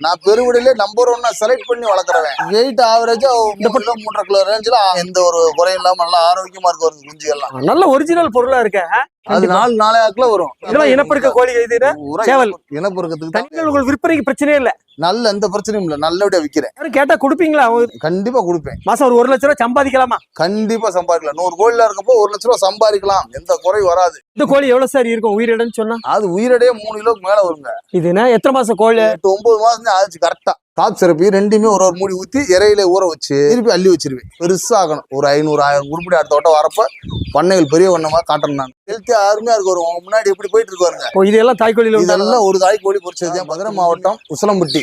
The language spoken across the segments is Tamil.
நான் பெருவிடையிலே நம்பர் ஒன்னா செலக்ட் பண்ணி வளர்க்குறவன். வெயிட் ஆவரேஜா மூணு கிலோ மூன்றரை கிலோ ரேஞ்சில் எந்த ஒரு குறையும் இல்லாம நல்லா ஆரோக்கியமா இருக்கும் ஒரு குஞ்சு எல்லாம் நல்ல ஒரிஜினல் பொருளா இருக்க அது நாலு நாலே ஆக்குல வரும். இதெல்லாம் இனப்பெருக்க கோழி இது சேவல். இனப்பெரு- இனப்பெருக்கத்துக்கு தான். தனிகள் உங்களுக்கு விற்பனைக்கு பிரச்சனையே இல்ல. நல்ல எந்த பிரச்சனையும் இல்ல. நல்லபடியா விக்கிறேன். கேட்டா கொடுப்பீங்களா கண்டிப்பா கொடுப்பேன். மாசம் ஒரு ஒரு லட்ச ரூபாய் சம்பாதிக்கலாமா? கண்டிப்பா சம்பாதிக்கலாம். நூறு கோழில இருக்கப்போ ஒரு லட்ச ரூபா சம்பாதிக்கலாம். எந்த குறையும் வராது. இந்த கோழி எவ்வளவு சார் இருக்கும் உயிரிடன்னு சொன்னா? அது உயிரடையே மூணு கிலோக்கு மேல வருங்க. இதுனா எத்தனை மாசம் கோழி? எட்டு ஒன்பது மாசம் ஆச்சு கரெக்டா காப் சிறப்பு ரெண்டுமே ஒரு ஒரு மூடி ஊத்தி இறையில ஊற வச்சு திருப்பி அள்ளி வச்சிருவேன். பெருசா ஆகணும் ஒரு ஐநூறு ஆயிரம் உருப்படி அடுத்த வட்டம் வரப்ப பண்ணைகள் பெரிய வண்ணமா காட்டணும் நான் ஹெல்த்தியா அருமையா இருக்கு ஒரு முன்னாடி எப்படி போயிட்டு இருக்காருங்க ஓ, இது எல்லாம் தாய்க்கோழியில? இதெல்லாம் ஒரு தாய் கோழி பொறிச்சது மதுரை மாவட்டம் உசிலம்பட்டி.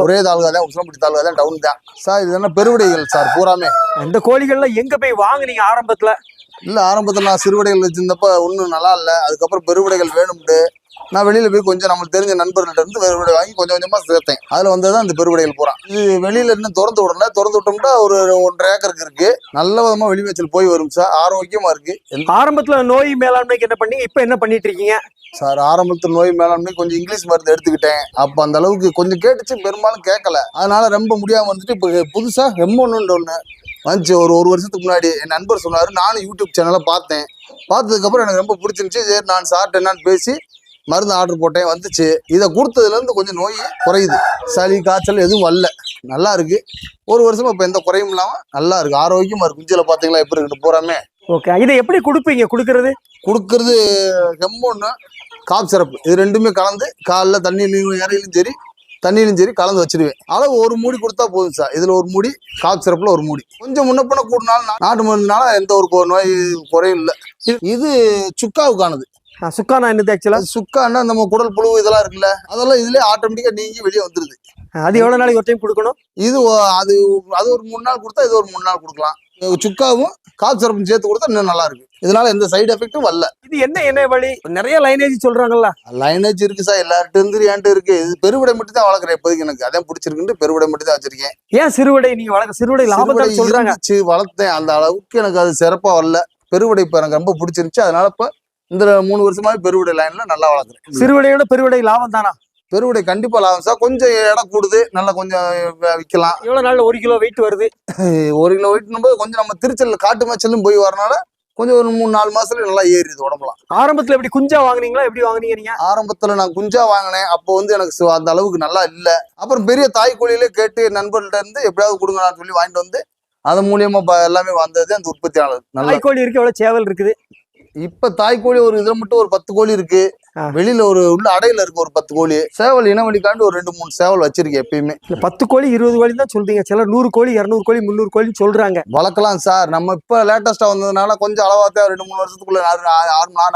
ஒரே தாலுகா தான். உசிலம்பட்டி தாலுகா தான் டவுன் தான். சார் இது என்ன பெருவிடைகள் சார்? பூராமே. இந்த கோழிகள்ல எங்க போய் வாங்குனீங்க ஆரம்பத்துல? இல்ல ஆரம்பத்துல நான் சிறுவிடைகள் வச்சிருந்தப்ப ஒன்றும் நல்லா இல்ல. அதுக்கப்புறம் பெருவிடைகள் வேணும்ட்டு நான் வெளியில போய் கொஞ்சம் நம்மளுக்கு தெரிஞ்ச நண்பர்கள்ட்ட இருந்து பெருவிடை வாங்கி கொஞ்சம் கொஞ்சமா சேர்த்தேன். அதுல வந்ததுதான் இந்த பெருவிடைகள் பூரா. இது வெளியில இன்னும் திறந்து விடல. திறந்து விட்டோம்னா ஒரு ஒன்றரை ஏக்கருக்கு இருக்கு. நல்ல விதமா வெளிவச்சல் போய் வரும் சார். ஆரோக்கியமா இருக்கு. எந்த- ஆரம்பத்துல நோய் மேலாண்மைக்கு என்ன பண்ணீங்க இப்ப என்ன பண்ணிட்டு இருக்கீங்க? சார் ஆரம்பத்தில் நோய் மேலாண்மை கொஞ்சம் இங்கிலீஷ் மருந்து எடுத்துக்கிட்டேன். அப்ப அந்த அளவுக்கு கொஞ்சம் கேட்டுச்சு பெரும்பாலும் கேட்கல அதனால ரொம்ப முடியாம வந்துட்டு இப்போ புதுசா ஹெம்மொன்னு ஒன்று வந்துச்சு. ஒரு ஒரு வருஷத்துக்கு முன்னாடி என் நண்பர் சொன்னாரு. நானும் யூடியூப் சேனலை பார்த்தேன். பார்த்ததுக்கப்புறம் எனக்கு ரொம்ப பிடிச்சிருந்துச்சு. சரி நான் சார்ட்ட என்னன்னு பேசி மருந்து ஆர்டர் போட்டேன் வந்துச்சு. இதை கொடுத்ததுல இருந்து கொஞ்சம் நோய் குறையுது. சளி காய்ச்சல் எதுவும் வரல. நல்லா இருக்கு. ஒரு வருஷமா இப்போ எந்த குறையும் இல்லாம நல்லா இருக்கு. ஆரோக்கியமா இருக்கு. குஞ்சில பாத்தீங்களா? எப்படி இருக்கு? பூராமே ஓகே. இதை எப்படி கொடுப்பீங்க? கொடுக்கறது? கொடுக்கறது ஹெம்மொன்னு காப் சிறப்பு இது ரெண்டுமே கலந்து காலைல தண்ணியிலையும் இறையிலும் சரி தண்ணியிலும் சரி கலந்து வச்சிருவேன். அளவு ஒரு மூடி கொடுத்தா போதும் சார். இதுல ஒரு மூடி காப் சிறப்புல ஒரு மூடி. கொஞ்சம் முன்ன பின்ன கூடினாலும் நாட்டு மருந்துனால எந்த ஒரு நோய் குறையும் இல்லை. இது சுக்காவுக்கானது. சுக்கானா என்னது ஆக்சுவலா அது சுக்கான்னா நம்ம குடல் புழு இதெல்லாம் இருக்குல்ல அதெல்லாம் இதுலயே ஆட்டோமேட்டிக்கா நீங்கி வெளியே வந்துருது. அது எவ்வளவு நாளைக்கு ஒரு டைம் கொடுக்கணும்? இது அது அது ஒரு மூணு நாள் கொடுத்தா இது ஒரு மூணு நாள் கொடுக்கலாம். சுக்காவும் காப் சிறப்பும் சேர்த்து கொடுத்தா இன்னும் நல்லா இருக்கு. இதனால எந்த சைடு எஃபெக்ட்டும் வரல. இது என்ன எண்ணெய் வழி? நிறைய லைனேஜ் சொல்றாங்கல்ல. லைனேஜ் இருக்கு சார் எல்லார்ட்ட இருந்து என்கிட்ட இருக்கு? இது பெருவிடை மட்டும் தான் வளர்க்குறேன் இப்போதைக்கு எனக்கு. அதான் பிடிச்சிருக்குன்ட்டு பெருவிடை மட்டும் தான் வச்சிருக்கேன். ஏன் சிறுவிடை? நீங்க வளர்க்க சிறுவிடை லாபம் சொல்றாங்க. வளர்த்தேன். அந்த அளவுக்கு எனக்கு அது சிறப்பா வரல. பெருவிடை இப்ப எனக்கு ரொம்ப பிடிச்சிருந்துச்சு. அதனால இப்ப இந்த மூணு வருஷமாவே பெருவிடை லைன்ல நல்லா வளர்க்குறேன். சிறுவிடையோட பெருவிடை லாபம் தானா? பெருவிடை கண்டிப்பா லாபம் சார். கொஞ்சம் இடம் கூடுது. நல்லா கொஞ்சம் வி- விக்கலாம் எவ்வளவு நாள்ல ஒரு கிலோ வெயிட் வருது? ஒரு கிலோ வெயிட்னும் போது கொஞ்சம் நம்ம திருச்சல் காட்டு மேய்ச்சலும் போய் வரனால கொஞ்சம் ஒரு மூணு நாலு மாசத்துல நல்லா ஏறிடுது உடம்புலாம். ஆரம்பத்துல எப்படி குஞ்சா வாங்குனீங்களா? எப்படி வாங்குனீங்க நீங்க? ஆரம்பத்துல நான் குஞ்சா வாங்கினேன். அப்போ வந்து எனக்கு அந்த அளவுக்கு நல்லா இல்ல. அப்புறம் பெரிய தாய் கோழியிலே கேட்டு நண்பர்கள்ட்ட இருந்து எப்படியாவது கொடுங்கன்னு சொல்லி வாங்கிட்டு வந்து அது மூலியமா எல்லாமே வந்தது. அந்த உற்பத்தியாளர். நல்லா தாய்க்கோழி இருக்கு எவ்வளவு சேவல் இருக்குது? இப்ப தாய் கோழி ஒரு இதுல மட்டும் ஒரு பத்து கோழி இருக்கு. வெளியில ஒரு உள்ள அடையில இருக்கு ஒரு பத்து கோழி. சேவல் இனவழிக்காண்டு ஒரு ரெண்டு மூணு சேவல் வச்சிருக்கேன் எப்பயுமே. இல்ல பத்து கோழி இருபது கோழி தான் சொல்றீங்க. சில நூறு கோழி இருநூறு கோழி முந்நூறு கோழி சொல்றாங்க. வளர்க்கலாம் சார். நம்ம இப்ப லேட்டஸ்டா வந்ததுனால கொஞ்சம் அளவா தான் ரெண்டு மூணு வருஷத்துக்குள்ள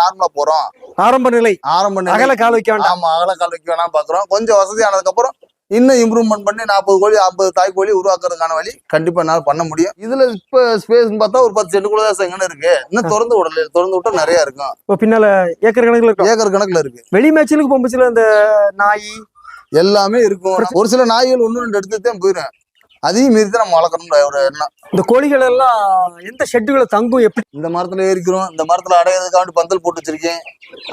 நார்மலா போறோம். ஆரம்ப நிலை. ஆரம்ப நிலை. அகல கால் வைக்க வேண்டாம். ஆமா அகல கால் வைக்க வேணாம் பாக்குறோம். கொஞ்சம் வசதி ஆனதுக்கு அப்புறம் இன்னும் இம்ப்ரூவ்மெண்ட் பண்ணி நாற்பது கோழி ஐம்பது தாய் கோழி உருவாக்குறதுக்கான வழி கண்டிப்பா என்னால பண்ண முடியும். இதுல இப்ப ஸ்பேஸ் பார்த்தா ஒரு பத்து சென்ட்டுக்குள்ள தான் செங்கன்னு இருக்கு. இன்னும் திறந்து விடல திறந்து விட்டா நிறைய இருக்கும். இப்ப பின்னால ஏக்கர் கணக்குல ஏக்கர் கணக்குல இருக்கு. வெளி மேய்ச்சலுக்கு போகும்போது இந்த நாய் எல்லாமே இருக்கும். ஒரு சில நாய்கள் ஒன்று ரெண்டு எடுத்து தான் போயிடும் அதையும் மீறி தான் நம்ம வளர்க்கணும் ஒரு எண்ணம். இந்த கோழிகள் எல்லாம் எந்த ஷெட்டுகளை தங்கும் எப்படி? இந்த மரத்துல ஏறிக்கிறோம் இந்த மரத்துல அடையிறதுக்காண்டி பந்தல் போட்டு வச்சிருக்கேன்.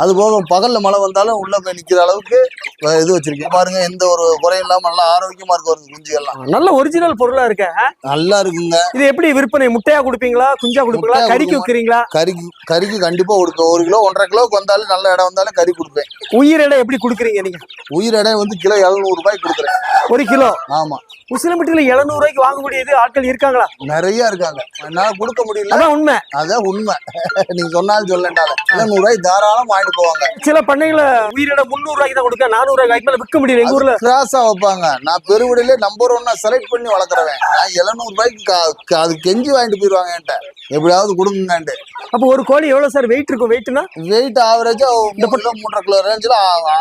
அது போக பகல்ல மழை வந்தாலும் உள்ள போய் நிக்கிற அளவுக்கு இது வச்சிருக்கேன். பாருங்க எந்த ஒரு குறையும் இல்லாம நல்லா ஆரோக்கியமா இருக்கு வருது குஞ்சு எல்லாம் நல்ல ஒரிஜினல் பொருளா இருக்க நல்லா இருக்குங்க. இது எப்படி விற்பனை? முட்டையா கொடுப்பீங்களா? குஞ்சா கொடுப்பீங்களா? கறிக்கு கொடுப்போம். விற்கிறீங்களா கறிக்கு கறிக்கு கண்டிப்பா கொடுப்பேன். ஒரு கிலோ ஒன்றரை கிலோக்கு வந்தாலும் நல்ல இடம் வந்தாலும் கறி கொடுப்பேன். உயிர் எடை எப்படி கொடுக்குறீங்க நீங்க? உயிர் எடை வந்து கிலோ எழுநூறு கொடுக்குறேன். ஒரு கிலோ? ஆமா. உசிலம்பட்டியில எழுநூறு ரூபாய்க்கு வாங்க முடியுது ஆட்கள் இருக்காங்களா? நிறைய இருக்காங்க. என்னால கொடுக்க முடியல. அதான் உண்மை. அதான் உண்மை. நீங்க சொன்னாலும் சொல்லண்டாலும் எழுநூறு ரூபாய் தாராளம் வாங்கிட்டு போவாங்க. சில பண்ணைகளை உயிரிட முந்நூறு ரூபாய்க்கு தான் கொடுக்க நானூறு ரூபாய்க்கு மேல விற்க முடியல எங்க ஊர்ல. கிராஸா வைப்பாங்க. நான் பெருவிடையிலே நம்பர் ஒன்னா செலக்ட் பண்ணி வளர்க்குறவன் நான் எழுநூறு ரூபாய்க்கு அது கெஞ்சி வாங்கிட்டு போயிருவாங்க என்கிட்ட. எப்படியாவது கொடுங்கன்ட்டு. அப்ப ஒரு கோழி எவ்வளவு சார் வெயிட் இருக்கும் வெயிட்னா வெயிட் ஆவரேஜா மூணு கிலோ மூன்றரை கிலோ ரேஞ்சில்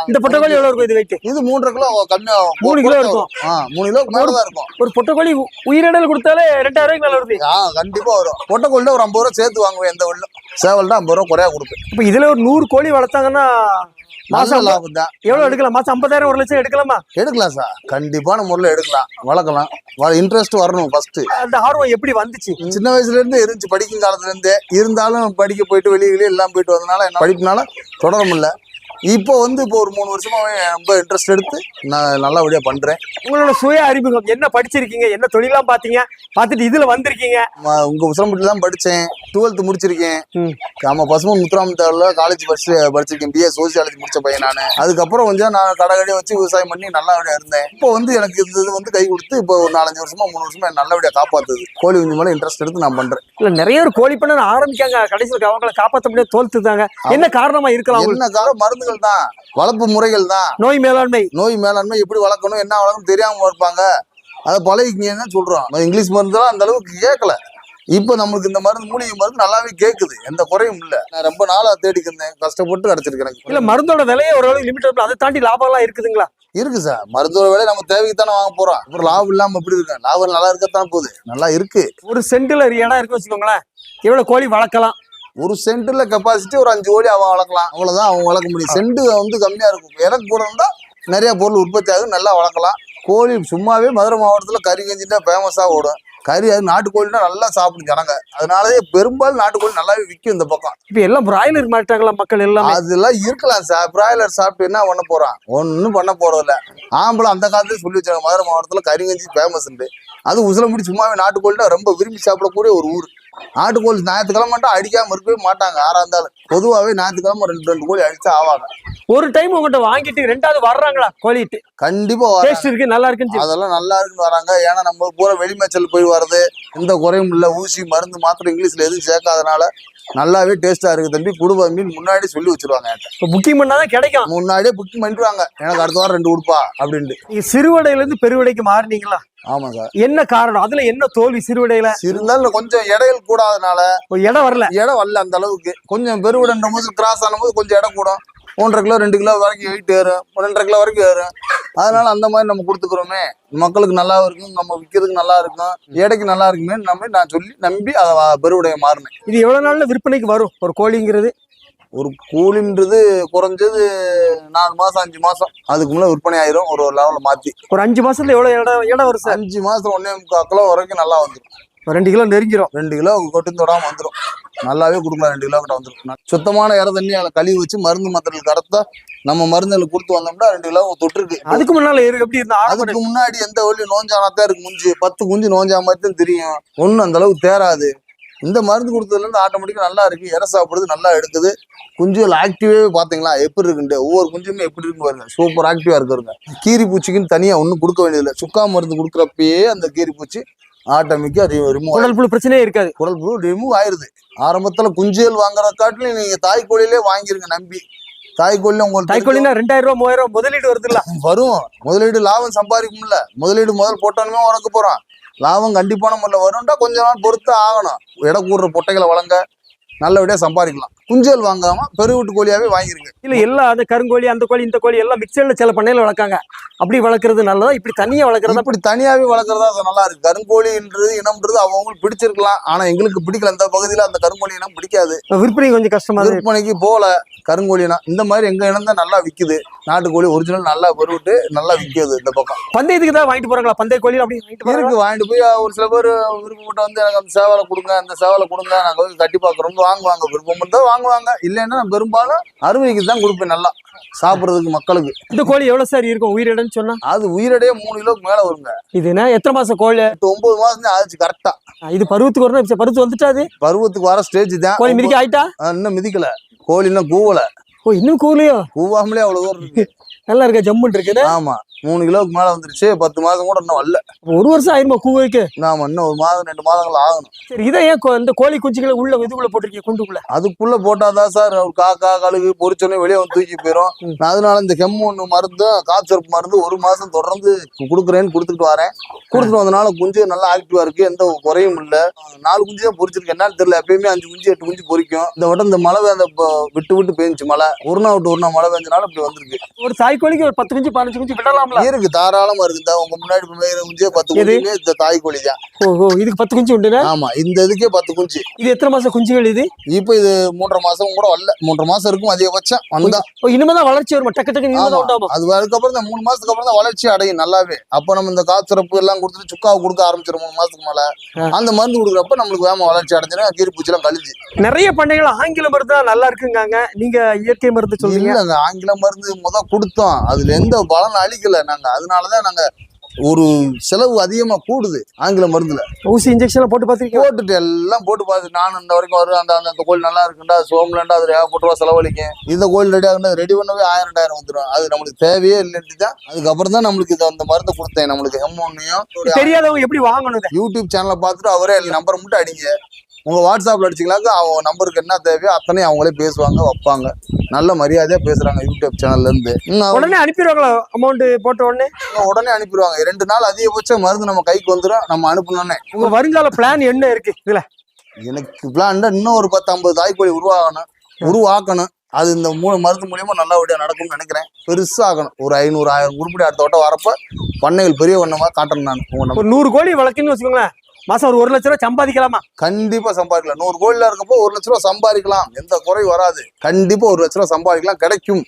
இந்த பொட்டை கோழி எவ்வளவு இருக்கும் இது வெயிட் இது மூன்றரை கிலோ கம்மியா மூணு கிலோ இருக்கும். மூணு கிலோ மேல தான் இருக்கும். ஒரு பொட்டை கோழி உ- உயிரிடல் கொடுத்தாலே ரெண்டாயிரம் ரூபாய்க்கு மேல வருது. ஆ கண்டிப்பா வரும். பொட்டை கோழில ஒரு ஐம்பது ரூபா சேர்த்து வாங்குவேன் எந்த வெள்ளம் சேவல்னா ஐம்பது ரூபா குறையா கொடுப்பேன். இப்ப இதுல ஒரு நூறு கோழி வளர்த்தாங்கன்னா மாசம் லாபம் தான். எவ்வளவு எடுக்கலாம்? மாசம் ஐம்பதாயிரம் ஒரு லட்சம் எடுக்கலாமா? எடுக்கலாம் சார் கண்டிப்பான முறையில் எடுக்கலாம். வளர்க்கலாம். இன்ட்ரெஸ்ட் வரணும் ஃபர்ஸ்ட் அந்த ஆர்வம் எப்படி வந்துச்சு? சின்ன வயசுல இருந்து இருந்துச்சு படிக்கும் காலத்துல இருந்தே. இருந்தாலும் படிக்க போயிட்டு வெளியே வெளியே எல்லாம் போயிட்டு வந்தனால என்ன படிப்புனால தொடர முடியல. இப்போ வந்து இப்போ ஒரு மூணு வருஷமாவே ரொம்ப இன்ட்ரெஸ்ட் எடுத்து நான் நல்லபடியா பண்றேன். உங்களோட சுய அறிமுகம் என்ன படிச்சிருக்கீங்க என்ன தொழிலாம் பாத்தீங்க பார்த்துட்டு இதுல வந்திருக்கீங்க. உங்க உசிலம்பட்டில தான் படிச்சேன். டுவெல்த் முடிச்சிருக்கேன். ம். ஆமா பசுமன் முத்துராமத்தாவில் காலேஜ் படிச்சு படிச்சிருக்கேன். பிஏ சோசியாலஜி முடிச்ச பையன் நான். அதுக்கப்புறம் கொஞ்சம் நான் கடை கடையை வச்சு விவசாயம் பண்ணி நல்லபடியா இருந்தேன். இப்போ வந்து எனக்கு இந்த இது வந்து கை கொடுத்து இப்போ ஒரு நாலஞ்சு வருஷமா மூணு வருஷமா நல்லபடியா காப்பாத்துது. கோழி குஞ்சு மேல இன்ட்ரெஸ்ட் எடுத்து நான் பண்றேன். இல்ல நிறைய பேர் கோழி பண்ண ஆரம்பிக்காங்க. கடைசியில் அவங்கள காப்பாற்ற முடியாது. தோல்த்துதாங்க என்ன காரணமா இருக்கலாம்? என்ன காலம் மருந்துகள் தான் வளர்ப்பு முறைகள் தான் நோய் மேலாண்மை. நோய் மேலாண்மை எப்படி வளர்க்கணும் என்ன வளர்க்கணும் தெரியாம இருப்பாங்க. அதை பழகிக்கிங்கன்னு சொல்றோம்? இங்கிலீஷ் மருந்துலாம் அந்த அளவுக்கு கேட்கல. இப்போ நம்மளுக்கு இந்த மருந்து மூலிகை மருந்து நல்லாவே கேட்குது. எந்த குறையும் இல்லை. நான் ரொம்ப நாளா தேடிக்கு இருந்தேன். கஷ்டப்பட்டு கிடைச்சிருக்கு எனக்கு. இல்ல மருந்தோட விலையே ஓரளவு லிமிட் அதை தாண்டி லாபம் எல்லாம் இருக்குதுங்களா? இருக்கு சார். மருத்துவ வேலை நம்ம தேவைக்கு தானே வாங்க போறோம். அப்புறம் லாபம் இல்லாம எப்படி இருக்கு லாபம் நல்லா இருக்கத்தான் போகுது. நல்லா இருக்கு. ஒரு சென்ட்ல இடம் இருக்கு வச்சுக்கோங்களேன். எவ்வளவு கோழி வளர்க்கலாம். ஒரு சென்ட்ல கெப்பாசிட்டி ஒரு அஞ்சு கோழி அவன் வளர்க்கலாம். அவ்வளவுதான் அவன் வளர்க்க முடியும். சென்ட் வந்து கம்மியா இருக்கும். எனக்கு கூட இருந்தா நிறைய பொருள் உற்பத்தி ஆகும் நல்லா வளர்க்கலாம். கோழி சும்மாவே மதுரை மாவட்டத்துல கறி கஞ்சி தான் ஃபேமஸா ஓடும். கறி அது நாட்டுக்கோழினா நல்லா சாப்பிடும் ஜனங்க. அதனாலயே பெரும்பாலும் நாட்டுக்கோழி நல்லாவே விற்கும் இந்த பக்கம். இப்ப எல்லாம் பிராய்லர் மாட்டாங்களா மக்கள் எல்லாமே? அதெல்லாம் இருக்கலாம் சார். பிராய்லர் சாப்பிட்டு என்ன பண்ண போறான்? ஒன்றும் பண்ண போறதில்ல. ஆம்பளை அந்த காலத்துல சொல்லி வச்சாங்க. மதுரை மாவட்டத்துல கறி கஞ்சி ஃபேமஸ் அது உசிலம்படி சும்மாவே நாட்டுக்கோழினா ரொம்ப விரும்பி சாப்பிடக்கூடிய ஒரு ஊர். நாட்டுக்கோழி ஞாயிற்றுக்கிழமை மட்டும் அடிக்காம இருக்கவே மாட்டாங்க ஆறா இருந்தாலும். பொதுவாகவே ஞாயிற்றுக்கிழமை ரெண்டு ரெண்டு கோழி அடிச்சா ஆவாங்க. ஒரு டைம் உங்கள்கிட்ட வாங்கிட்டு ரெண்டாவது வர்றாங்களா கோழிட்டு? கண்டிப்பா. டேஸ்ட் இருக்கு நல்லா இருக்குன்னு. அதெல்லாம் நல்லா இருக்குன்னு வராங்க ஏன்னா நம்ம பூரா வெளிமேச்சல் போய் வர்றது எந்த குறையும் இல்லை ஊசி மருந்து மாத்திரை இங்கிலீஷ்ல எதுவும் சேர்க்காதனால நல்லாவே டேஸ்டா இருக்கு தம்பி. குடும்ப மீன் முன்னாடி சொல்லி வச்சிருவாங்க. இப்ப புக்கிங் பண்ணாதான் கிடைக்கும். முன்னாடியே புக்கிங் பண்ணிடுவாங்க. எனக்கு அடுத்த வாரம் ரெண்டு கொடுப்பா அப்படின்ட்டு. நீங்க சிறுவடையில இருந்து பெருவடைக்கு மாறினீங்களா? ஆமா சார். என்ன காரணம்? அதுல என்ன தோல்வி சிறுவடையில இருந்தாலும் கொஞ்சம் இடையில் கூடாதனால இடம் வரல. இடம் வரல அந்த அளவுக்கு. கொஞ்சம் பெருவிடன்ற போது கிராஸ் ஆனும்போது கொஞ்சம் இடம் கூடும். ஒன்றரை கிலோ ரெண்டு கிலோ வரைக்கும் வெயிட் ஏறும். ரெண்டரை கிலோ வரைக்கும் ஏறும். அதனால அந்த மாதிரி நம்ம கொடுத்துக்கிறோமே. மக்களுக்கு நல்லா இருக்கும் நம்ம விற்கிறதுக்கு நல்லா இருக்கும் எடைக்கு நல்லா இருக்குமே நம்ம நான் சொல்லி நம்பி அதை பெருவிடைய மாறினேன் இது எவ்வளவு நாள்ல விற்பனைக்கு வரும்? ஒரு கோழிங்கிறது. ஒரு கூலின்றது குறைஞ்சது நாலு மாசம் அஞ்சு மாசம். அதுக்கு முன்னே விற்பனை ஆயிரும் ஒரு ஒரு லெவலில் மாத்தி. ஒரு அஞ்சு மாசத்துல எவ்வளவு இடம் இடம் சார் அஞ்சு மாசம் ஒன்னே முக்கால் கிலோ வரைக்கும் நல்லா வந்துடும் ரெண்டு கிலோ நெருங்கிரும். ரெண்டு கிலோ கொட்டு தொடாம வந்துடும் நல்லாவே கொடுக்கலாம் ரெண்டு கிலோ கிட்ட வந்துடும் சுத்தமான இற தண்ணி அதில் கழுவி வச்சு மருந்து மாத்திரைகள் கரெக்டா நம்ம மருந்துகளை கொடுத்து வந்தோம்னா ரெண்டு கிலோ தொட்டிருக்கு. அதுக்கு முன்னால எப்படி இருந்தா அதுக்கு முன்னாடி எந்த வழி நோஞ்சானாத்தான் இருக்கு முஞ்சு. பத்து குஞ்சு நோஞ்சா மாதிரி தான் தெரியும். ஒன்றும் அந்த அளவுக்கு தேராது. இந்த மருந்து கொடுத்ததுல இருந்து ஆட்டோமேட்டிக்கா நல்லா இருக்கு. இறை சாப்பிடுறது நல்லா எடுக்குது. குஞ்சுகள் ஆக்டிவே பாத்தீங்களா? எப்படி இருக்குன்ட்டு. ஒவ்வொரு குஞ்சுமே எப்படி இருக்கு பாருங்க. சூப்பர் ஆக்டிவா இருக்குங்க கீரி பூச்சிக்குன்னு தனியா ஒன்றும் கொடுக்க வேண்டியதில்லை. சுக்கா மருந்து கொடுக்குறப்பயே அந்த கீரி பூச்சி ஆட்டோமேட்டிக்கா ரிமூவ் உடல் புழு பிரச்சனையே இருக்காது. குடல் புழு ரிமூவ் ஆயிருது. ஆரம்பத்துல குஞ்சுகள் வாங்குறத காட்டிலும் நீங்க தாய் கோழியிலே வாங்கிருங்க நம்பி. தாய் கோழில உங்களுக்கு தைக்கோழினா ரெண்டாயிரம் ரூபாய் மூவாயிரம் ரூபாய் முதலீடு வருது இல்ல வரும். முதலீடு லாபம் சம்பாதிக்கும்ல. முதலீடு முதல் போட்டாலுமே உறக்க போறோம். லாபம் கண்டிப்பான முறையில் வரும்டா கொஞ்ச நாள் பொறுத்து ஆகணும். இட கூடுற பொட்டைகளை வழங்க நல்லபடியாக சம்பாதிக்கலாம். குஞ்சல் வாங்காம பெருவீட்டு கோழியாவே வாங்கிருங்க. இல்ல எல்லா அந்த கருங்கோழி அந்த கோழி இந்த கோழி எல்லாம் மிக்சர்ல சில பண்ணையில வளர்க்காங்க. அப்படி வளர்க்கறது நல்லதா? இப்படி தனியா வளர்க்கறதா? இப்படி தனியாவே வளர்க்குறதா அது நல்லா இருக்கு கருங்கோழின்றது இனம்ன்றது அவங்களுக்கு பிடிச்சிருக்கலாம். ஆனா எங்களுக்கு பிடிக்கல. இந்த பகுதியில அந்த கருங்கோழி இனம் பிடிக்காது. விற்பனை கொஞ்சம் கஷ்டமா விற்பனைக்கு போல கருங்கோழி இனம். இந்த மாதிரி எங்க இனம் தான் நல்லா விக்குது. நாட்டுக்கோழி ஒரிஜினல் நல்லா பெருவிட்டு நல்லா விற்கிது இந்த பக்கம். பந்தயத்துக்கு தான் வாங்கிட்டு போறாங்களா? பந்தய கோழி அப்படி இருக்கு. வாங்கிட்டு போய் ஒரு சில பேர் விருப்பப்பட்டு வந்து எனக்கு அந்த சேவலை கொடுங்க அந்த சேவலை கொடுங்க நாங்க வந்து கட்டி பார்க்குறோம் வாங்குவாங்க. விருப்பம் இருந்தால் வாங்குவாங்க. இல்லைன்னா நான் பெரும்பாலும் அறுவைக்கு தான் கொடுப்பேன் நல்லா சாப்பிட்றதுக்கு மக்களுக்கு. இந்த கோழி எவ்வளவு சார் இருக்கும் உயிரிடம்னு சொன்னா? அது உயிரடையே மூணு கிலோக்கு மேல வருங்க. இது என்ன எத்தனை மாசம் கோழி? எட்டு ஒன்பது மாசம் தான் ஆச்சு கரெக்டா இது பருவத்துக்கு வரணும் பருவத்து வந்துட்டாது பருவத்துக்கு வர ஸ்டேஜ் தான். கோழி மிதிக்க ஆயிட்டா? இன்னும் மிதிக்கல. கோழி இன்னும் கூவல. ஓ இன்னும் கூலியோ கூவாமலே இருக்கு. நல்லா இருக்கா? ஜம்முன்னு இருக்குது ஆமா. மூணு கிலோவுக்கு மேல வந்துருச்சு. பத்து மாசம் கூட இன்னும் வரல. ஒரு வருஷம் ஆயிருமா கூவைக்கு நாம இன்னும் ஒரு மாதம் ரெண்டு மாதங்கள் ஆகணும். சரி இதை ஏன் இந்த கோழி குஞ்சுகளை உள்ள இதுக்குள்ள போட்டிருக்கீங்க குண்டுக்குள்ள? அதுக்குள்ள போட்டாதான் சார் ஒரு காக்கா கழுகு பொறிச்சோன்னே வெளியே வந்து தூக்கி போயிடும் அதனால இந்த கெம்மு ஒன்று மருந்தும் காப் சிறப்பு மருந்து ஒரு மாசம் தொடர்ந்து கொடுக்குறேன்னு கொடுத்துட்டு வரேன். கொடுத்துட்டு வந்தனால குஞ்சு நல்லா ஆக்டிவா இருக்கு. எந்த குறையும் இல்ல. நாலு குஞ்சு தான் பொறிச்சிருக்கு என்னன்னு தெரியல. எப்பயுமே அஞ்சு குஞ்சு எட்டு குஞ்சு பொறிக்கும் இந்த வட்டம் இந்த மழை அந்த விட்டு விட்டு பெஞ்சுச்சு மழை. ஒரு நாள் விட்டு ஒரு நாள் மழை பெஞ்சனால இப்படி வந்திருக்கு. ஒரு தாய் தாய் கோழிக்கு ஒரு பத்து குஞ்சு பதினஞ்சு குஞ்சு விடலாம்ல. இருக்கு தாராளமா இருக்கு. இந்த உங்க முன்னாடி குஞ்சே பத்து இந்த தாய் தான் ஓஹோ இதுக்கு பத்து குஞ்சு உண்டுனா ஆமா இந்த இதுக்கே பத்து குஞ்சு. இது எத்தனை மாசம் குஞ்சுகள் இது? இப்ப இது மூன்றரை மாசம் கூட வரல. மூன்றரை மாசம் இருக்கும் அதிகபட்சம். வந்தா. ஓ இனிமேதான் வளர்ச்சி வருமா? டக்கு டக்கு இனிமே. தான் அது அதுக்கப்புறம் தான் மூணு மாசத்துக்கு அப்புறம் தான் வளர்ச்சி அடையும் நல்லாவே. அப்ப நம்ம இந்த காசு சிறப்பு எல்லாம் கொடுத்துட்டு சுக்காவை கொடுக்க ஆரம்பிச்சிடும் மூணு மாசத்துக்கு மேல. அந்த மருந்து கொடுக்குறப்ப நம்மளுக்கு வேகமா வளர்ச்சி அடைஞ்சிடும் கீரி பூச்சி எல்லாம் கழிஞ்சு. நிறைய பண்ணைகள் ஆங்கில மருந்து தான் நல்லா இருக்குங்காங்க. நீங்க இயற்கை மருந்து சொல்றீங்க. இல்லங்க ஆங்கில மருந்து முத கொடுத்தோம். அதுல எந்த பலன் அளிக்கல நாங்க. அதனாலதான் நாங்க ஒரு செலவு அதிகமா கூடுது ஆங்கில மருந்துல. ஊசி இன்ஜெக்ஷன் போட்டு பாத்திருக்கீங்க போட்டுட்டு எல்லாம் போட்டு பார்த்து நானும் இந்த வரைக்கும் வரும். அந்த அந்த கோயில் நல்லா இருக்குண்டா சோம்லண்டா அது ஏகப்பட்டு ரூபா செலவழிக்கும் இந்த கோயில் ரெடி ஆகுனா ரெடி பண்ணவே ஆயிரம் ரெண்டாயிரம் வந்துடும் அது நம்மளுக்கு தேவையே இல்லைன்ட்டு தான். அதுக்கப்புறம் தான் நம்மளுக்கு இது அந்த மருந்து கொடுத்தேன். நம்மளுக்கு ஹெம்மோன்னையும் தெரியாதவங்க எப்படி வாங்கணும் யூடியூப் சேனலை பார்த்துட்டு அவரே நம்பர் மட்டும் அடிங்க. உங்க வாட்ஸ்அப்ல அடிச்சிங்களாக்க அவங்க நம்பருக்கு என்ன தேவையோ அத்தனையும் அவங்களே பேசுவாங்க வைப்பாங்க. நல்ல மரியாதையா பேசுறாங்க யூடியூப் சேனல்ல இருந்து. இன்னும் அவங்க உடனே அனுப்பிடுவாங்களா அமௌண்ட் போட்ட உடனே? உடனே அனுப்பிடுவாங்க. ரெண்டு நாள் அதிகபட்சம் மருந்து நம்ம கைக்கு வந்துடும் நம்ம அனுப்பணுன்னே உங்க வருங்கால பிளான் என்ன இருக்கு? இதுல. எனக்கு பிளான் இன்னும் ஒரு பத்து ஐம்பது தாய்க்கோழி உருவாகணும் உருவாக்கணும். அது இந்த மூணு மருந்து மூலியமா நல்லபடியா நடக்கும்னு நினைக்கிறேன். பெருசாகணும். ஒரு ஐநூறு ஆயிரம் உருப்படி அடுத்த வட்டம் வரப்ப பண்ணைகள் பெரிய ஒண்ணமா காட்டணும் நான் உங்க நம்ம ஒரு நூறு கோழி வளர்க்குன்னு வச்சுக்கோங்களேன். மாசம் ஒரு ஒரு லட்ச ரூபா சம்பாதிக்கலாமா? கண்டிப்பா சம்பாதிக்கலாம். நூறு கோழில இருக்கப்போ ஒரு லட்ச ரூபா சம்பாதிக்கலாம். எந்த குறையும் வராது. கண்டிப்பா ஒரு லட்ச ரூபா சம்பாதிக்கலாம். கிடைக்கும்.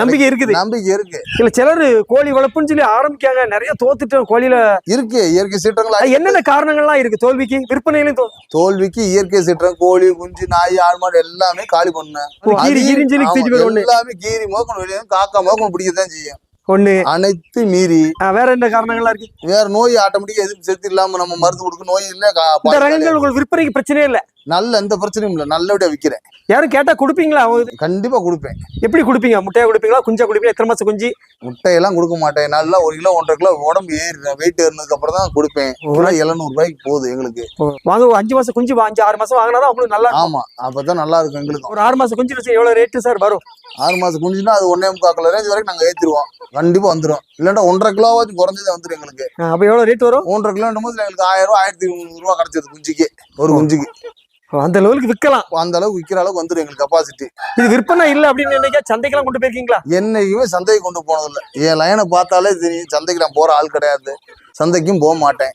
நம்பிக்கை இருக்குது. நம்பிக்கை இருக்கு. இல்ல சிலர் கோழி வளர்ப்புன்னு சொல்லி ஆரம்பிக்காங்க. நிறைய தோத்துட்டு கோழியில இருக்கு. இயற்கை சீற்றங்கள் என்னென்ன காரணங்கள்லாம் இருக்கு? தோல்விக்கு விற்பனையிலும் தோல்விக்கு இயற்கை சீற்றம் கோழி குஞ்சு நாய் ஆடு மாடு எல்லாமே காலி ஒண்ணு எல்லாமே கீரி மோக்கணும் வெளியே காக்கா மோக்கணும் பிடிக்கத்தான் செய்யும். ஒண்ணு. அனைத்து மீறி. வேற என்ன காரணங்கள்லாம் இருக்கு? வேற நோய் ஆட்டோமேட்டிக்கா எதிர்ப்பு சக்தி இல்லாம நம்ம மருந்து கொடுக்க நோய் இல்ல இந்த ரகங்கள் உங்களுக்கு விற்பனைக்கு பிரச்சனையே இல்ல. நல்ல எந்த பிரச்சனையும் இல்ல. நல்லபடியா விக்கிறேன். யாரும் கேட்டா கொடுப்பீங்களா? அவங்க கண்டிப்பா கொடுப்பேன். எப்படி கொடுப்பீங்க? முட்டையா கொடுப்பீங்களா? குஞ்சா கொடுப்பீங்களா? எத்தனை மாசம் குஞ்சு? முட்டையெல்லாம் கொடுக்க மாட்டேன். நல்லா ஒரு கிலோ ஒன்றரை கிலோ உடம்பு ஏறி வெயிட் ஏறினதுக்கு அப்புறம் தான் கொடுப்பேன். கிலோ எழுநூறு ரூபாய்க்கு போகுது எங்களுக்கு. வாங்க ஒரு அஞ்சு மாசம் குஞ்சு அஞ்சு ஆறு மாசம் வாங்கினாதான் உங்களுக்கு நல்லா. ஆமா. அப்பதான் நல்லா இருக்கும் எங்களுக்கு ஒரு ஆறு மாசம் குஞ்சு வச்சு எவ்வளவு ரேட்டு சார் வரும்? ஆறு மாசம் குஞ்சுனா அது ஒன்னே முக்கால் கிலோ ரேஞ்ச் வரைக்கும் நாங்க ஏத்திருவோம் கண்டிப்பா வந்துரும். இல்லாட்டா ஒன்றரை கிலோவாச்சும் குறைஞ்சதே வந்துரும் எங்களுக்கு. அப்ப எவ்வளவு ரேட் வரும்? ஒன்றரை போது எங்களுக்கு ஆயிரம் ரூபாய் ஆயிரத்தி முந்நூறு ரூபாய் கிடைச்சது குஞ்சுக்கு. ஒரு குஞ்சுக்கு. அந்த லெவலுக்கு விற்கலாம். அந்த அளவுக்கு விற்கிற அளவுக்கு வந்துரும் எங்களுக்கு கெப்பாசிட்டி இது விற்பனை இல்ல அப்படின்னு நினைக்க சந்தைக்கெல்லாம் கொண்டு போயிருக்கீங்களா? என்னைக்குமே சந்தைக்கு கொண்டு போனதில்லை. என் லைனை பார்த்தாலே தெரியும். சந்தைக்கு நான் போற ஆள் கிடையாது. சந்தைக்கும் போக மாட்டேன்.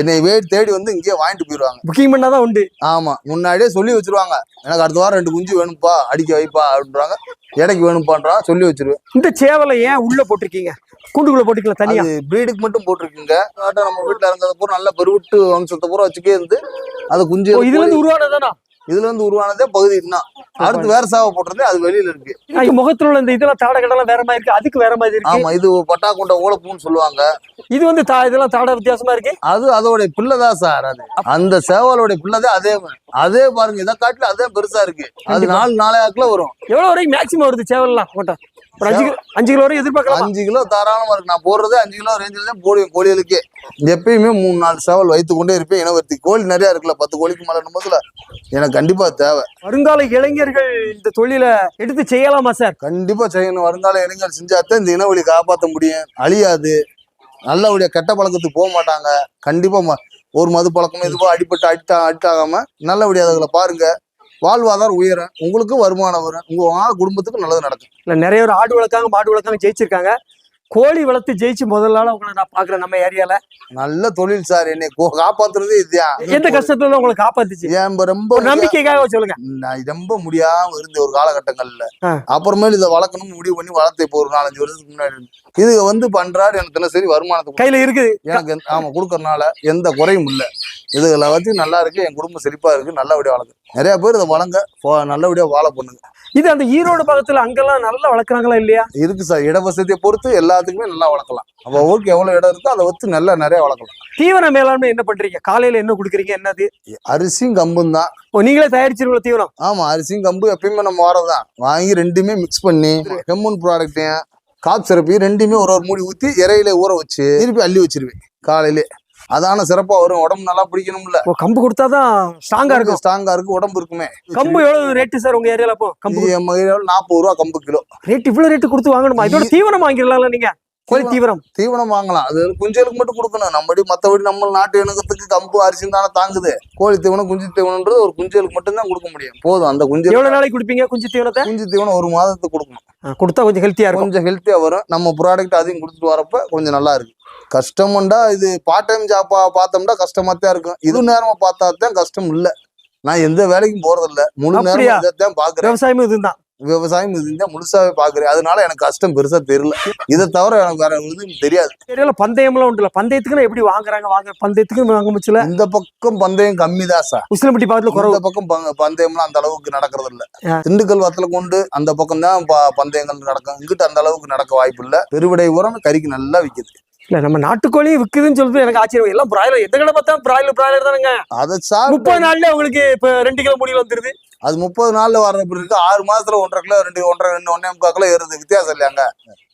என்னை வேடி தேடி வந்து இங்கேயே வாங்கிட்டு போயிடுவாங்க. புக்கிங் பண்ணாதான் உண்டு. ஆமா முன்னாடியே சொல்லி வச்சிருவாங்க. எனக்கு அடுத்த வாரம் ரெண்டு குஞ்சு வேணும்ப்பா அடிக்க வைப்பா அப்படின்றாங்க. எடைக்கு வேணும்பான்றான் சொல்லி வச்சிருவேன். இந்த சேவலை ஏன் உள்ள போட்டிருக்கீங்க? கூண்டுக்குள்ள போட்டுக்கலாம் தனியா? பிரீடுக்கு மட்டும் போட்டிருக்குங்க. நம்ம வீட்டுல இருந்தது பூரா நல்ல பெருவிட்டு வம்சத்தை பூரா வச்சுக்கே இருந்து அது குஞ்சு இதுல இருந்து உருவானதானா இதுல இருந்து உருவானதே பகுதி இன்னும் அடுத்து வேற சாவை போட்டிருந்தே அது வெளியில இருக்கு. முகத்துல உள்ள இந்த இதெல்லாம் தாடை கடலாம் வேற மாதிரி இருக்கு. அதுக்கு வேற மாதிரி இருக்கு. ஆமா இது பட்டா கொண்ட ஓலப்பூன்னு சொல்லுவாங்க. இது வந்து தா- இதெல்லாம் தாடை வித்தியாசமா இருக்கு. அது அதோட பிள்ளைதான் சார் அது. அந்த சேவலோட பிள்ளைதான் அதே அதே பாருங்க இதை காட்டுல அதே பெருசா இருக்கு. அது நாலு நாளே ஆக்குல வரும். எவ்வளவு வரைக்கும் மேக்ஸிமம் வருது சேவல்லாம்? போட்டா. ஒரு அஞ்சு கிலோ அஞ்சு கிலோ எதிர்பார்க்கலாம்? அஞ்சு கிலோ தாராளமா இருக்கு. நான் போடுறதே அஞ்சு கிலோ ரேஞ்சில் தான் போடுவேன் கோழிகளுக்கே. எப்பயுமே மூணு நாலு சேவல் வைத்து கொண்டே இருப்பேன். இனவர்த்தி கோழி நிறைய இருக்குல்ல பத்து கோழிக்கு மேல போதுல எனக்கு கண்டிப்பா தேவை. வருங்கால இளைஞர்கள் இந்த தொழிலை எடுத்து செய்யலாமா சார்? கண்டிப்பா செய்யணும். வருங்கால இளைஞர் செஞ்சாத்தான் இந்த இனவெளி காப்பாற்ற முடியும். அழியாது. நல்லபடியா கெட்ட பழக்கத்துக்கு போக மாட்டாங்க. கண்டிப்பா ஒரு மது பழக்கம் இதுவோ அடிபட்டு அடிட்டா அடிட்டாகாம நல்லபடியா அதுகளை பாருங்க. வாழ்வாதாரம் உயரும் உங்களுக்கும் வருமானம் வரும் உங்க குடும்பத்துக்கும் நல்லது நடக்கும். இல்ல நிறைய பேர் ஆடு வளர்க்காங்க மாடு வளர்க்காங்க ஜெயிச்சிருக்காங்க. கோழி வளர்த்து ஜெயிச்சு முதல் நாளா உங்களை நான் பாக்குறேன் நம்ம ஏரியால. நல்ல தொழில் சார் என்னை காப்பாத்துறதே இதுதான் எந்த கஷ்டத்துல உங்களை காப்பாத்துச்சு? ரொம்ப நம்பிக்கைக்காக சொல்லுங்க. நான் ரொம்ப முடியாம இருந்த ஒரு காலகட்டங்கள்ல. அப்புறமேல் இதை வளர்க்கணும்னு முடிவு பண்ணி வளர்த்து இப்போ ஒரு நாலஞ்சு வருஷத்துக்கு முன்னாடி இது வந்து பண்றாரு எனக்கு தினசரி வருமானத்துக்கு கையில இருக்குது. எனக்கு ஆமா கொடுக்கறனால எந்த குறையும் இல்லை. இதுகளை வச்சு நல்லா இருக்கு என் குடும்பம் செழிப்பா இருக்கு நல்லபடியா வளர்க்கு. நிறைய பேர் இதை வளங்க போ- நல்லபடியா வாழ பண்ணுங்க. இது அந்த ஈரோடு பக்கத்துல அங்கெல்லாம் நல்லா வளர்க்குறாங்களா இல்லையா? இருக்கு சார் இட வசதியை பொறுத்து எல்லாத்துக்குமே நல்லா வளர்க்கலாம். அப்ப ஊருக்கு எவ்வளவு இடம் இருக்கோ அதை வச்சு நல்லா நிறைய வளர்க்கலாம். தீவன மேலாண்மை என்ன பண்றீங்க? காலையில என்ன குடுக்குறீங்க? என்னது? அரிசியும் கம்பும் தான். ஓ நீங்களே தயாரிச்சிருவீங்களா தீவனம்? ஆமா அரிசியும் கம்பு எப்பயுமே நம்ம வரதான் வாங்கி ரெண்டுமே மிக்ஸ் பண்ணி ஹெம்மன் ப்ராடக்ட்டையும் காப் சிறப்பையும் ரெண்டுமே ஒரு ஒரு மூடி ஊத்தி இறையில ஊற வச்சு திருப்பி அள்ளி வச்சிருவேன் காலையிலே. அதான சிறப்பா வரும். உடம்பு நல்லா பிடிக்கணும்ல. கம்பு கொடுத்தாதான் ஸ்ட்ராங்கா இருக்கும். ஸ்ட்ராங்கா இருக்கு உடம்பு இருக்குமே. கம்பு எவ்வளவு ரேட்டு சார் உங்க ஏரியால அப்போ? கம்பு நம்ம ஏரியாவில் நாற்பது ரூபா கம்பு கிலோ. ரேட் இவ்வளவு ரேட்டு கொடுத்து வாங்கணுமா? இதோட தீவனம் வாங்கிடலாம்ல நீங்க? கோழி தீவிரம் தீவனம். வாங்கலாம். அது குஞ்சலுக்கு மட்டும் கொடுக்கணும். நம்மடி மற்றபடி நம்ம நாட்டு இணக்கத்துக்கு கம்பு அரிசி தானே தாங்குது. கோழி தீவனம் குஞ்சு தீவனம்ன்றது ஒரு குஞ்சலுக்கு மட்டும்தான் கொடுக்க முடியும். போதும். அந்த குஞ்சு எவ்வளவு நாளைக்கு குடிப்பீங்க குஞ்சு தீவனத்தை? குஞ்சு தீவனம் ஒரு மாதத்துக்கு கொடுக்கணும். கொடுத்தா கொஞ்சம் ஹெல்த்தியா இருக்கும். கொஞ்சம் ஹெல்த்தியா வரும். நம்ம ப்ராடக்ட் அதையும் கொடுத்துட்டு வரப்ப கொஞ்சம் நல்லா இருக்கு. கஷ்டம்டா இது பார்ட் டைம் ஜாப்பா பார்த்தோம்னா கஷ்டமா தான் இருக்கும். இது நேரமா பார்த்தா தான் கஷ்டம் இல்ல. நான் எந்த வேலைக்கும் போறது இல்ல முழு? நேரம் இதைத்தான் பாக்குறேன் விவசாயமும் இதுதான். விவசாயம் இதுதான் முழுசாவே பாக்குறேன் அதனால எனக்கு கஷ்டம் பெருசா தெரியல. இதை தவிர எனக்கு வேற எதுவும் தெரியாது. தெரியல பந்தயம்லாம் உண்டுல. பந்தயத்துக்குன்னு எப்படி வாங்குறாங்க? வாங்க பந்தயத்துக்கு வாங்க முடிச்சல இந்த பக்கம் பந்தயம் கம்மி தான் சார். உசிலம்பட்டி பக்கத்துல குறவு. இந்த பக்கம் பந்தயம்லாம் அந்த அளவுக்கு நடக்கிறது இல்ல. திண்டுக்கல் வத்தல கொண்டு அந்த பக்கம் தான் பந்தயங்கள் நடக்கும். இங்கிட்டு அந்த அளவுக்கு நடக்க வாய்ப்பு இல்ல பெருவிடை உரம் கறிக்கு நல்லா விக்குது. இல்ல நம்ம நாட்டுக்கோழியும் விக்குதுன்னு சொல்றது எனக்கு ஆச்சரியம். எல்லாம் பிராய்லர் எந்த கடை பார்த்தா பிராய்லர் பிராய்லர் தானுங்க? அதை முப்பது நாள்ல உங்களுக்கு இப்ப ரெண்டு கிலோ முடியல வந்துருது. அது முப்பது நாள்ல வர்ற பிறகு ஆறு மாசத்துல ஒன்றரை கிலோ ரெண்டு ஒன்றரை ரெண்டு ஒன்னே முக்கால் கிலோ ஏறுது வித்தியாசம் இல்லையாங்க?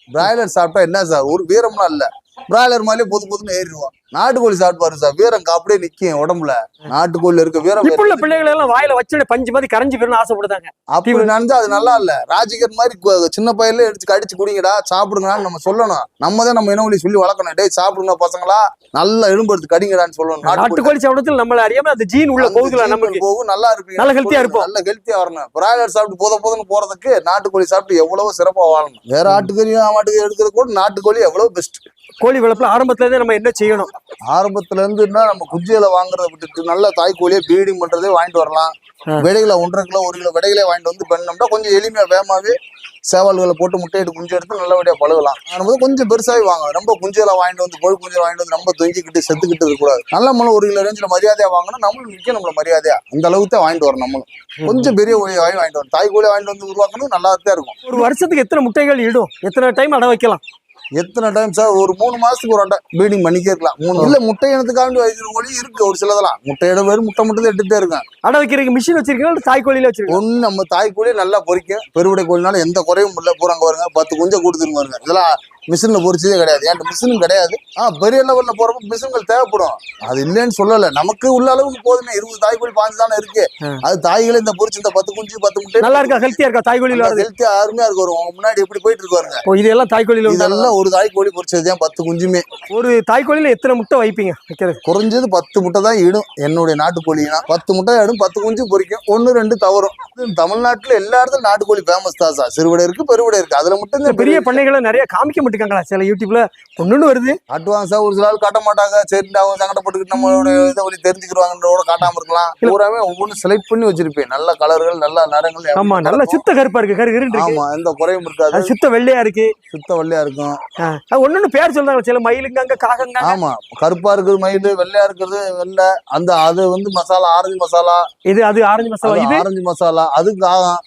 பிராய்லர் சாப்பிட்டா என்ன சார்? ஒரு வீரம்லாம் இல்ல. பிராய்லர் மாதிரியே பொது பொதுன்னு ஏறிடுவோம். நாட்டுக்கோழி சாப்பிட்டு பாருங்க சார். வீரம் அப்படியே நிக்கும் உடம்புல. நாட்டுக்கோழி இருக்க வீரம் இப்ப பிள்ளைகள் எல்லாம் வாயில வச்சு பஞ்சு மாதிரி கரைஞ்சு போயிருந்து ஆசைப்படுதாங்க. அப்படி நினைச்சா அது நல்லா இல்ல. ராஜிகர் மாதிரி சின்ன பையன்ல எடுத்து கடிச்சு குடிங்கடா சாப்பிடுங்கடான்னு நம்ம சொல்லணும். நம்ம தான் நம்ம இனவழி சொல்லி வளர்க்கணும். டேய் சாப்பிடுங்க பசங்களா. நல்லா எலும்பு எடுத்து கடிங்கடான்னு சொல்லணும். நாட்டுக்கோழி சாப்பிடத்துல நம்மள அறியாம அந்த ஜீன் உள்ள போகுதுல நமக்கு. போகும். நல்லா இருப்பீங்க. நல்ல ஆ இருப்போம். நல்ல ஹெல்த்தியா வரணும். பிராய்லர் சாப்பிட்டு போத போதுன்னு போறதுக்கு நாட்டுக்கோழி சாப்பிட்டு எவ்வளவு சிறப்பா வாழணும். வேற ஆட்டுக்கறியும் ஆமாட்டுக்கறி எடுக்கிறது கூட நாட்டுக்கோழி எவ்வளவு பெஸ்ட் கோழி வளர்ப்புல ஆரம்பத்துல இருந்தே நம்ம என்ன செய்யணும்? ஆரம்பத்துல இருந்துன்னா நம்ம குஞ்சியில வாங்குறத விட்டுட்டு நல்ல தாய்க்கோழியை ப்ரீடிங் பண்றதே வாங்கிட்டு வரலாம். விடைகளை ஒன்றரை கிலோ ஒரு கிலோ விடைகளே வாங்கிட்டு வந்து பண்ணோம்னா கொஞ்சம் எளிமையா வேகமாவே சேவல்களை போட்டு முட்டையிட்டு குஞ்சு எடுத்து நல்லபடியா பழகலாம். ஆரம்பத்தில் கொஞ்சம் பெருசாகி வாங்க ரொம்ப குஞ்சியில வாங்கிட்டு வந்து கோழி குஞ்சில வாங்கிட்டு வந்து ரொம்ப தொங்கிக்கிட்டு செத்துக்கிட்டு இருக்கக்கூடாது. நல்ல மலம் ஒரு கிலோ ரேஞ்சில் மரியாதையா வாங்கணும் நம்மளும் நிற்க நம்மள மரியாதையா. அந்த அளவுக்கு தான் வாங்கிட்டு வரணும் நம்மளும். கொஞ்சம் பெரிய கோழி வாங்கி வாங்கிட்டு வரணும். தாய் கோழி வாங்கிட்டு வந்து உருவாக்கணும் நல்லா தான் இருக்கும் ஒரு வருஷத்துக்கு எத்தனை முட்டைகள் இடும்? எத்தனை டைம் அடை வைக்கலாம்? எத்தனை டைம் சார் ஒரு மூணு மாசத்துக்கு ஒரு அட்டை ப்ரீடிங் பண்ணிக்கே இருக்கலாம். மூணு இல்ல முட்டை இனத்துக்காண்டி வைக்கிற கோழி இருக்கு ஒரு சிலதெல்லாம். முட்டையோட வெறும் முட்டை மட்டும் தான் எடுத்துட்டே இருக்கேன். அடை வைக்கிறதுக்கு மிஷின் வச்சிருக்கீங்களா? தாய் கோழியில வச்சிருக்கீங்க ஒண்ணு நம்ம தாய் கோழி நல்லா பொரிக்கும் பெருவிடை கோழினால எந்த குறையும் இல்லை. பூராங்க வருங்க பத்து குஞ்சை கொடுத்துருங்க வருங்க இதெல்லாம் மிஷின்ல பொரிச்சதே கிடையாது. ஏன்ட்ட மிஷினும் கிடையாது. ஆ பெரிய லெவல்ல போறப்ப மிஷின்கள் தேவைப்படும். அது இல்லைன்னு சொல்லல. நமக்கு உள்ள அளவுக்கு போதுமே. இருபது தாய் கோழி பாஞ்சு தானே இருக்கு. அது தாய்களே இந்த பொரிச்சு இந்த பத்து குஞ்சு பத்து முட்டை நல்லா இருக்கா? ஹெல்த்தியா இருக்கா தாய் கோழியில வருது ஹெல்த்தியா அருமையா இருக்கு. வரும் முன்னாடி எப்படி போயிட்டு இருக்கு பாருங்க. ஓ, இதெல்லாம் தாய் கோழியில உண்டானதா? இதெல்லாம் ஒரு தாய் கோழி பொரிச்சது தான் பத்து குஞ்சுமே. ஒரு தாய் கோழியில எத்தனை முட்டை வைப்பீங்க? வைக்கிறது. குறைஞ்சது பத்து முட்டை தான் இடும். என்னுடைய நாட்டுக்கோழினா. பத்து முட்டை இடும் பத்து குஞ்சு பொரிக்கும். ஒன்று ரெண்டு தவறும். தமிழ்நாட்டுல எல்லா இடத்துலயும் நாட்டுக்கோழி ஃபேமஸ் தான் சார் சிறுவிடை இருக்கு பெருவிடை இருக்கு. அதுல மட்டும் பெரிய பண்ணைகளை நிறைய காமிக்க மாட்டேங்காங்களா சில யூடியூப்ல ஒண்ணுன்னு வருது. அட்வான்ஸா ஒரு சில ஆள் காட்ட மாட்டாங்க. சரி அவங்க சங்கடப்பட்டுக்கிட்டு நம்மளோட இதை வழி தெரிஞ்சுக்கிடுவாங்கன்றோட காட்டாம இருக்கலாம். பூராமே ஒவ்வொன்றும் செலக்ட் பண்ணி வச்சிருப்பேன். நல்ல கலர்கள் நல்ல நிறங்கள் ஆமா நல்ல சுத்த கருப்பா இருக்கு. கரு இருக்கு. ஆமா எந்த குறையும் இருக்காது. சுத்த வெள்ளையா இருக்கு. சுத்த வெள்ளையா இருக்கும். ஒண்ணுன்னு பேர் சொல்றாங்க சில மயிலுங்க காகங்க ஆமா கருப்பா இருக்குது மயில் வெள்ளையா இருக்கிறது வெள்ளை. அந்த அது வந்து மசாலா ஆரஞ்சு மசாலா. இது அது ஆரஞ்சு மசாலா. இது? ஆரஞ்சு மசாலா. அது காகம்.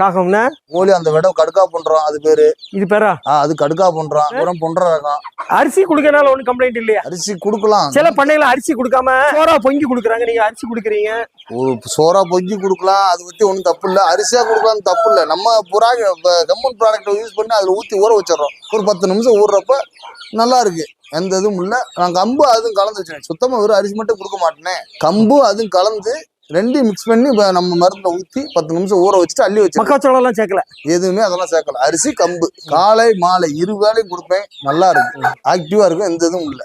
காகம்னா கோழி அந்த விடம் கடுக்கா பண்றோம் அது பேரு. இது பேரா? அது கடுக்கா பண்றோம் அப்புறம் பொன்ற ரகம் அரிசி குடுக்கறனால ஒண்ணும் கம்ப்ளைண்ட் இல்லையா? அரிசி கொடுக்கலாம். சில பண்ணையில அரிசி கொடுக்காம சோறா பொங்கி குடுக்குறாங்க. நீங்க அரிசி குடுக்குறீங்க. சோறா பொங்கி கொடுக்கலாம் அது பத்தி ஒன்றும் தப்பு இல்லை. அரிசியா கொடுக்கலாம் தப்பு இல்லை. நம்ம புறா கம்மன் ப்ராடக்ட் யூஸ் பண்ணி அதில் ஊற்றி ஊற வச்சிடறோம். ஒரு பத்து நிமிஷம் ஊறுறப்ப நல்லா இருக்கு. எந்த இதுவும் இல்லை. நான் கம்பு அதுவும் கலந்து வச்சிருக்கேன். சுத்தமாக வெறும் அரிசி மட்டும் கொடுக்க மாட்டேனே. கம்பு அதுவும் கலந்து ரெண்டையும் மிக்ஸ் பண்ணி நம்ம மருந்துல ஊற்றி பத்து நிமிஷம் ஊற வச்சுட்டு அள்ளி வச்சிருக்கேன் மக்காச்சோளம் எல்லாம் சேர்க்கல. எதுவுமே அதெல்லாம் சேர்க்கல. அரிசி கம்பு. காலை மாலை இரு வேளையும் கொடுப்பேன். நல்லா இருக்கு ஆக்டிவா இருக்கும். எந்த இதுவும் இல்லை.